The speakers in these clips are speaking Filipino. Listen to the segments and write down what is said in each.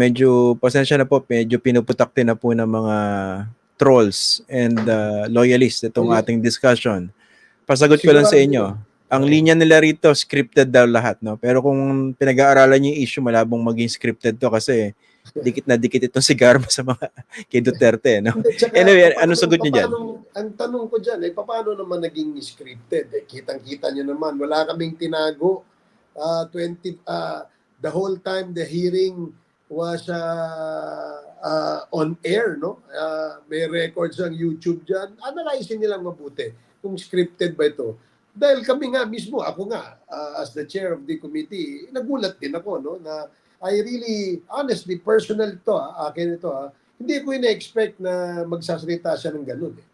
medyo pasensya na po, medyo pinuputak din na po ng mga trolls and uh, loyalists itong ating discussion. Pasagot ko lang sa inyo. Ang linya nila rito, scripted daw lahat, no? Pero kung pinag-aaralan niyo yung issue, malabong maging scripted to kasi dikit na dikit itong si Garma sa mga kay Duterte, no? Tsaka, Anyway, paano- anong sagot niyo dyan? paano- Ang tanong ko dyan, eh, paano naman naging scripted? Eh, kitang-kita nyo naman, wala kaming tinago. Ah, 20, ah, the whole time the hearing was ah, ah, on air, no? Ah, may records ang YouTube dyan. Analyzein nilang mabuti kung scripted ba ito. Dahil kami nga mismo, ako nga, ah, as the chair of the committee, nagulat din ako, no? Na I really, honestly, personal ito, ah, akin ito, ah, hindi ko ina-expect na magsasalita siya ng ganun eh.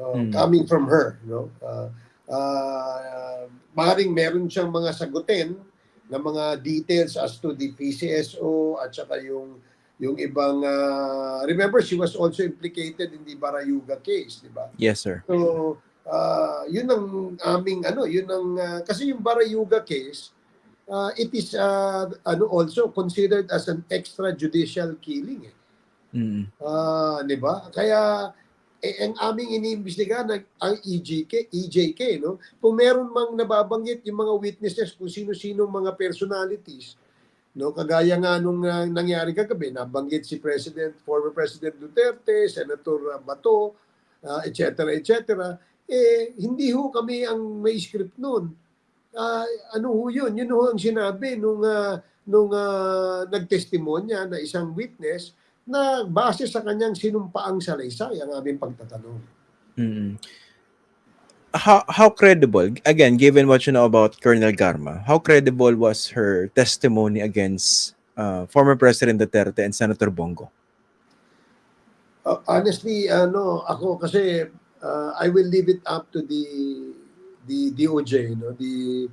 Uh, Mm. Coming from her, no? Uh, uh, maaaring meron siyang mga sagutin na mga details as to the PCSO at saka yung yung ibang uh, remember she was also implicated in the Barayuga case, di ba? Yes, sir. So, uh, yun ang aming ano, yun ang uh, kasi yung Barayuga case, uh, it is uh, ano also considered as an extrajudicial killing. Eh. Mm. Ah, 'di ba? Kaya eh, ang aming iniimbestigahan ang, ang EJK, EJK, no? Kung meron mang nababanggit yung mga witnesses kung sino-sino mga personalities, no? Kagaya nga nung ah, nangyari kagabi, nabanggit si President, former President Duterte, Senator Bato, ah, et cetera, et cetera. Eh, hindi ho kami ang may script noon. Ah, ano ho yun? Yun ho ang sinabi nung, ah, nung ah, nagtestimonya na isang witness na base sa kanyang sinumpaang salaysay ang aming pagtatanong. Mm. How how credible again given what you know about Colonel Garma? How credible was her testimony against uh, former President Duterte and Senator Bongo? Uh, honestly, ano, ako kasi uh, I will leave it up to the the DOJ, no, the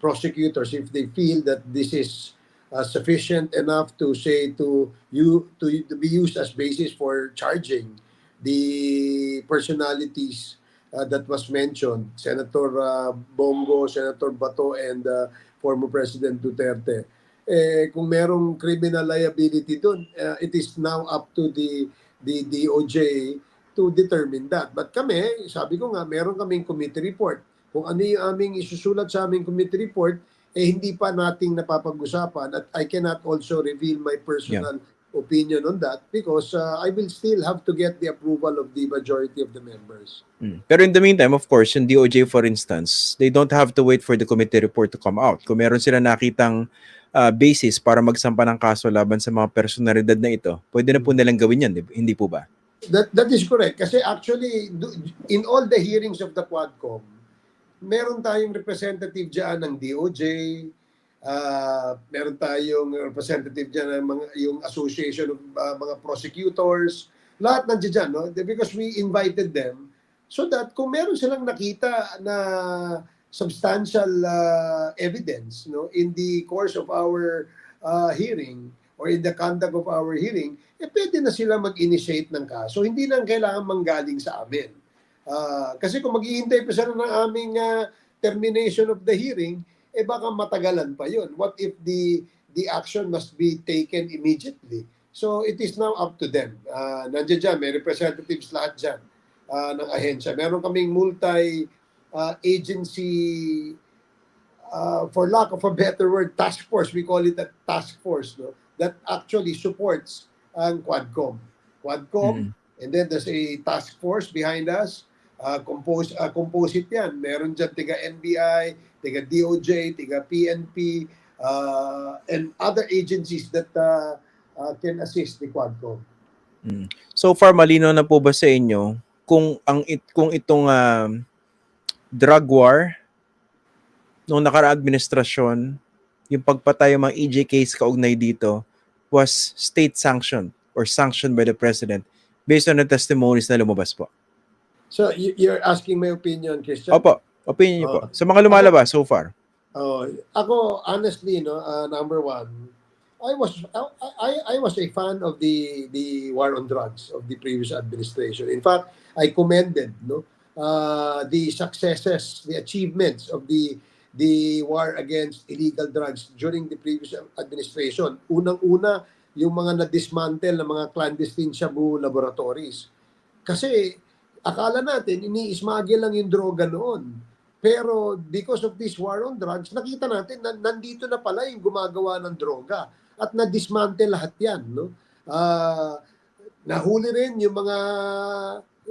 prosecutors if they feel that this is uh, sufficient enough to say to you to, to be used as basis for charging the personalities uh, that was mentioned, Senator uh, Bongo, Senator Bato, and uh, former President Duterte. Eh, kung merong criminal liability doon, uh, it is now up to the the DOJ to determine that. But kami, sabi ko nga, meron kaming committee report. Kung ano yung aming isusulat sa aming committee report, eh hindi pa nating napapag-usapan at I cannot also reveal my personal opinion on that because uh, I will still have to get the approval of the majority of the members. Mm. Pero in the meantime, of course, yung DOJ for instance, they don't have to wait for the committee report to come out. Kung meron sila nakitang uh, basis para magsampa ng kaso laban sa mga personalidad na ito, pwede na po nilang gawin yan, hindi po ba? That that is correct kasi actually in all the hearings of the Quadcom, meron tayong representative diyan ng DOJ, ah, meron tayong representative diyan ng mga yung association of ah, mga prosecutors, lahat nandiyan diyan, no? Because we invited them so that kung meron silang nakita na substantial ah, evidence no in the course of our ah, hearing or in the conduct of our hearing eh pwede na sila mag-initiate ng kaso. Hindi lang kailangan manggaling sa amin. Ah, kasi kung maghihintay pa sila ng aming ah, termination of the hearing, eh baka matagalan pa yon. What if the the action must be taken immediately? So it is now up to them. Uh, nandiyan dyan, may representatives lahat dyan ah, ng ahensya. Meron kaming multi ah, agency uh, for lack of a better word, task force. We call it a task force no? that actually supports ang Quadcom. Quadcom, Mm. and then there's a task force behind us. Uh, compose, uh, composite yan. Meron dyan tiga NBI, tiga DOJ, tiga PNP, uh, and other agencies that uh, uh, can assist the Quadcom. So far, malino na po ba sa inyo kung ang it, kung itong um, drug war nung nakaraang administrasyon, yung pagpatay ng mga EJ case kaugnay dito was state sanctioned or sanctioned by the president based on the testimonies na lumabas po. So you- you're asking my opinion, Christian? Opo, opinion niyo po. Oo. Sa mga lumalabas so far. Oh, ako honestly no, uh, number one, I was I, I I was a fan of the the war on drugs of the previous administration. In fact, I commended no uh, the successes, the achievements of the the war against illegal drugs during the previous administration. Unang-una yung mga na-dismantle na mga clandestine shabu laboratories. Kasi akala natin ini-smuggle lang yung droga noon. Pero because of this war on drugs, nakita natin na nandito na pala yung gumagawa ng droga at na-dismantle lahat yan. No? Ah, nahuli rin yung mga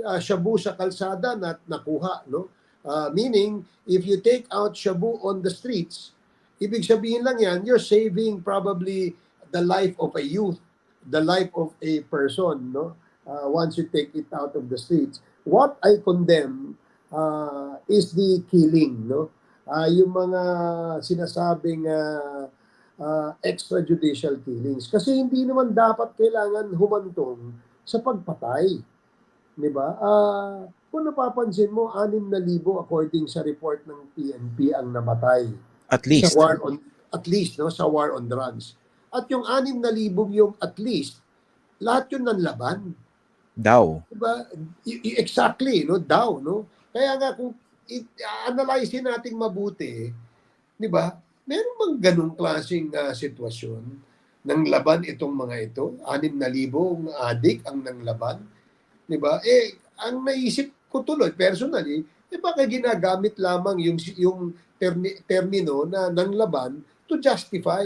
ah, shabu sa kalsada na nakuha. No? Ah, meaning, if you take out shabu on the streets, ibig sabihin lang yan, you're saving probably the life of a youth, the life of a person, no? Uh, once you take it out of the streets. What I condemn uh, is the killing, no? Uh, yung mga sinasabing uh, uh, extrajudicial killings. Kasi hindi naman dapat kailangan humantong sa pagpatay. Di ba? Uh, kung napapansin mo, 6,000 according sa report ng PNP ang namatay At least. sa war on at least no sa war on drugs. At yung 6,000 yung at least lahat yun ng laban. Daw. Diba? Exactly, no? Daw, no? Kaya nga kung i-analyze natin mabuti, di ba? Meron bang ganung klaseng ah, sitwasyon ng laban itong mga ito? 6,000 adik ang nang laban? Di ba? Eh, ang naisip ko tuloy, personally, eh baka ginagamit lamang yung, yung termi, termino na ng laban to justify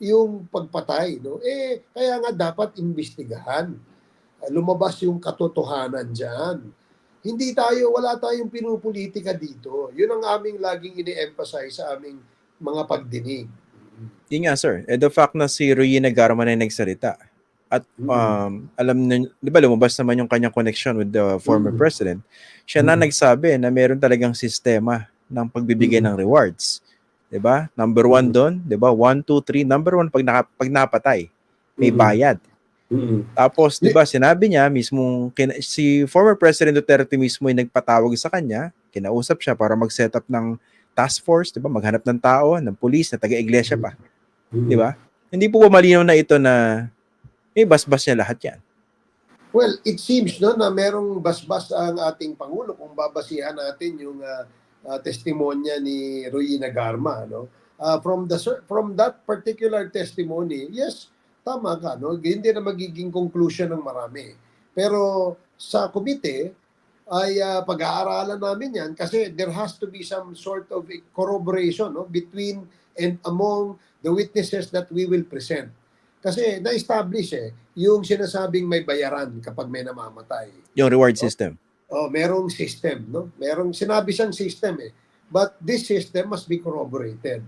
yung pagpatay. No? Eh, kaya nga dapat imbestigahan. Lumabas yung katotohanan dyan. Hindi tayo, wala tayong pinupolitika dito. Yun ang aming laging ini-emphasize sa aming mga pagdinig. Yun nga, sir. Eh, the fact na si Ruina Garma na nagsalita. At Mm. um, alam na, di ba lumabas naman yung kanyang connection with the former Mm. president. Siya na Mm. nagsabi na meron talagang sistema ng pagbibigay Mm. ng rewards. Di ba? Number one Mm. doon, di ba? One, two, three. Number one, pag, naka, pag napatay, may Mm. bayad. Mm. Tapos, di ba, sinabi niya mismo, kina- si former President Duterte mismo ay nagpatawag sa kanya, kinausap siya para mag-set up ng task force, di ba, maghanap ng tao, ng police, na taga-iglesia pa, di ba? Hindi po ba malinaw na ito na may basbas niya lahat yan? Well, it seems no na merong basbas ang ating pangulo kung babasihan natin yung uh, uh, testimonya ni Ruina Garma no. Uh, from the from that particular testimony, yes, tama ka no. Hindi na magiging conclusion ng marami. Pero sa komite ay uh, pag-aaralan namin yan kasi there has to be some sort of corroboration no between and among the witnesses that we will present. Kasi na-establish eh, yung sinasabing may bayaran kapag may namamatay. Yung reward system. Oh, merong system, no? Merong sinabi siyang system eh. But this system must be corroborated.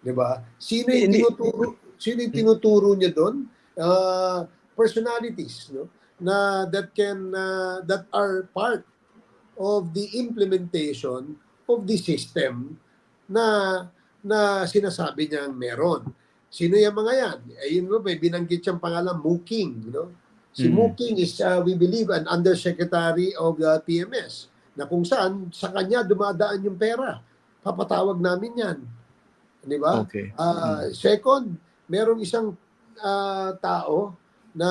'Di ba? Sino yung tinuturo sino yung tinuturo niya doon? Uh, personalities, no? Na that can uh, that are part of the implementation of the system na na sinasabi niyang meron. Sino yung mga yan? Ayun mo, may binanggit siyang pangalan, Muking. No? Si Mm. Muking is, uh, we believe, an undersecretary of the PMS na kung saan sa kanya dumadaan yung pera. Papatawag namin yan. Di ba? Okay. Ah, Second, merong isang ah, tao na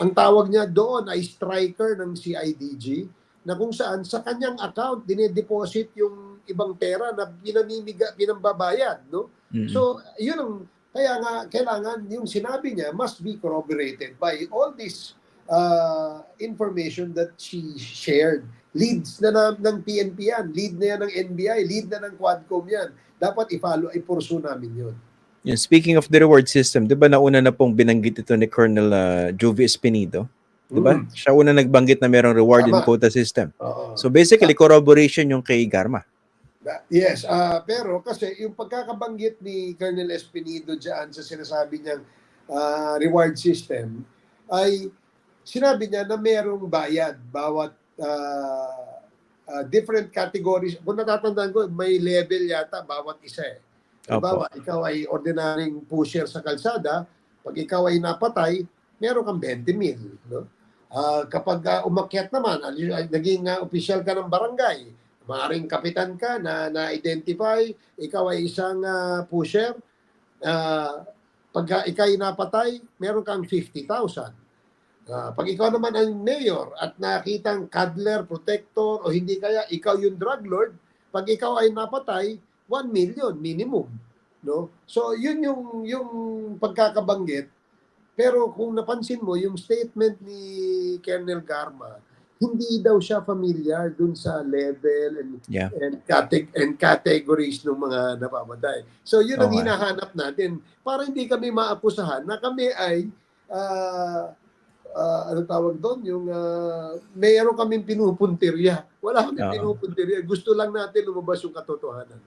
ang tawag niya doon ay striker ng CIDG na kung saan sa kanyang account dinedeposit yung ibang pera na pinamimiga, pinambabayad. No? Mm. So, yun ang, kaya nga, kailangan yung sinabi niya must be corroborated by all this uh, information that she shared. Leads na, na ng PNP yan, lead na yan ng NBI, lead na ng Quadcom yan. Dapat i-follow, i-pursue namin yun. Yun, speaking of the reward system, di ba nauna na pong binanggit ito ni Colonel uh, Juvie Espinido? Di ba? Mm. Siya una nagbanggit na merong reward and Tama. quota system. Oo. So basically, corroboration yung kay Garma. Yes, ah pero kasi yung pagkakabanggit ni Colonel Espinido diyan sa sinasabi niyang ah, reward system ay sinabi niya na merong bayad bawat ah, ah, different categories. Kung natatandaan ko, may level yata bawat isa eh. Halimbawa, ikaw ay ordinaryong pusher sa kalsada, pag ikaw ay napatay, meron kang 20 mil. No? Ah, kapag ah, umakyat naman, ay, naging ah, opisyal ka ng barangay, maaaring kapitan ka na na-identify, ikaw ay isang ah, pusher, ah, pag ikaw ay napatay, meron kang 50,000. Ah, pag ikaw naman ang mayor at nakitang cuddler, protector, o hindi kaya ikaw yung drug lord, pag ikaw ay napatay, 1 million minimum. No? So, yun yung, yung pagkakabanggit Pero kung napansin mo, yung statement ni Colonel Garma, hindi daw siya familiar dun sa level and Yeah. and, cate- and categories ng mga napamatay. So yun ang nga. hinahanap natin para hindi kami maapusahan na kami ay ah uh, ano tawag doon, yung uh, mayroon kaming pinupuntirya. Wala kaming uh-huh. pinupuntirya. Gusto lang natin lumabas yung katotohanan.